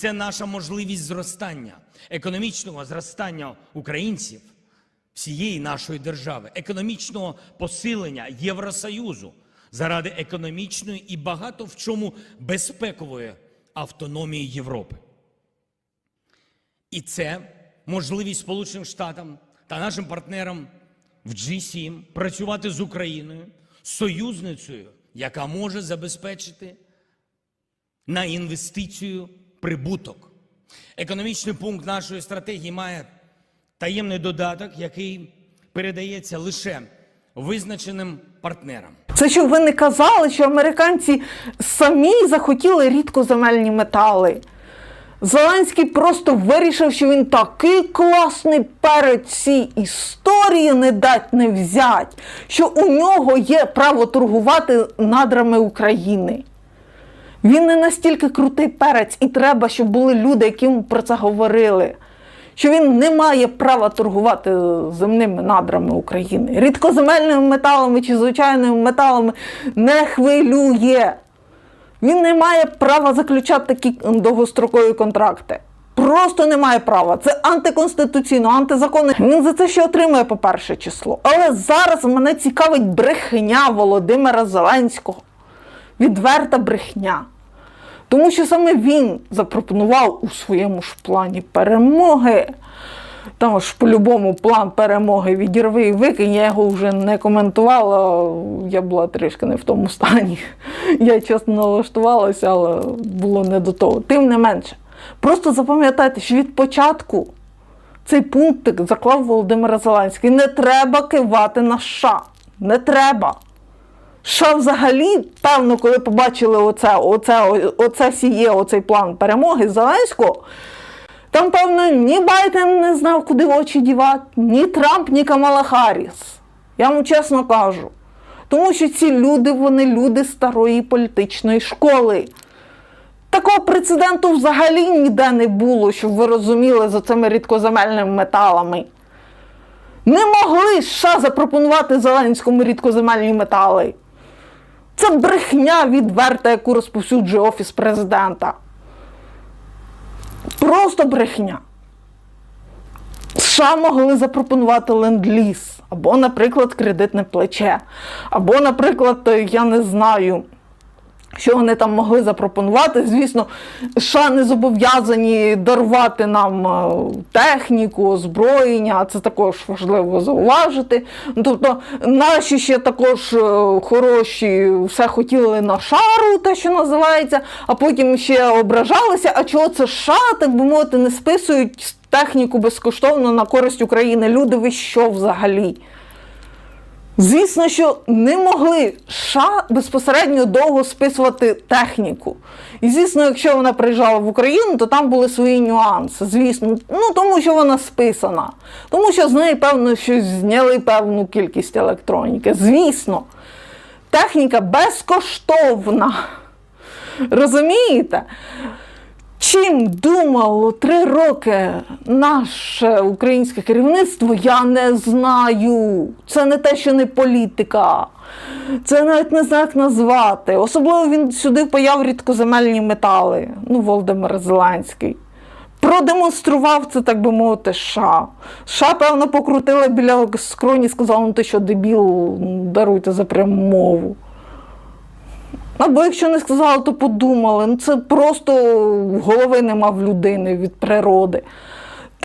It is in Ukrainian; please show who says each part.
Speaker 1: це наша можливість зростання, економічного зростання українців, всієї нашої держави, економічного посилення Євросоюзу заради економічної і багато в чому безпекової автономії Європи. І це можливість Сполученим Штатам та нашим партнерам в G7 працювати з Україною, союзницею, яка може забезпечити на інвестицію прибуток. Економічний пункт нашої стратегії має таємний додаток, який передається лише визначеним партнерам.
Speaker 2: Це щоб ви не казали, що американці самі захотіли рідкоземельні метали. Зеленський просто вирішив, що він такий класний перед цій історії не дать не взять, що у нього є право торгувати надрами України. Він не настільки крутий перець, і треба, щоб були люди, які йому про це говорили. Що він не має права торгувати земними надрами України. Рідкоземельними металами чи звичайними металами не хвилює. Він не має права заключати такі довгострокові контракти. Просто не має права. Це антиконституційно, антизаконно. Він за це ще отримує по перше число. Але зараз мене цікавить брехня Володимира Зеленського. Відверта брехня. Тому що саме він запропонував у своєму ж плані перемоги. Там ж по-любому план перемоги відірви і викинь. Я його вже не коментувала. Я була трішки не в тому стані. Я чесно налаштувалася, але було не до того. Тим не менше, просто запам'ятайте, що від початку цей пунктик заклав Володимир Зеленський. Не треба кивати на США. Не треба. США взагалі, певно, коли побачили оце, оце, оце сіє, оцей план перемоги Зеленського, там, певно, ні Байден не знав, куди очі дівати, ні Трамп, ні Камала Харріс. Я вам чесно кажу. Тому що ці люди, вони люди старої політичної школи. Такого прецеденту взагалі ніде не було, щоб ви розуміли за цими рідкоземельними металами. Не могли США запропонувати Зеленському рідкоземельні метали. Це брехня відверта, яку розповсюджує Офіс президента. Просто брехня. США могли запропонувати ленд-ліз, або, наприклад, кредитне плече, або, наприклад, я не знаю, що вони там могли запропонувати. Звісно, США не зобов'язані дарувати нам е, техніку, озброєння, це також важливо зауважити. Ну, Тобто, наші ще також е, хороші все хотіли на шару, те, що називається, а потім ще ображалися. А чого це США, так би мовити, не списують техніку безкоштовно на користь України? Люди, ви що взагалі? Звісно, що не могли США безпосередньо довго списувати техніку. І звісно, якщо вона приїжджала в Україну, то там були свої нюанси. Звісно, ну тому що вона списана, тому що з неї, певно, щось зняли певну кількість електроніки. Звісно, техніка безкоштовна. Розумієте? Чим думало три роки наше українське керівництво, я не знаю. Це не те, що не політика. Це навіть не знаю, як назвати. Особливо він сюди впаяв рідкоземельні метали. Ну, Володимир Зеленський. Продемонстрував це, так би мовити, США. США, певно, покрутили біля скроні, сказали, ну ти що, дебіл, даруйте за пряму мову. Або якщо не сказали, то подумали. Ну це просто голови нема в людини від природи.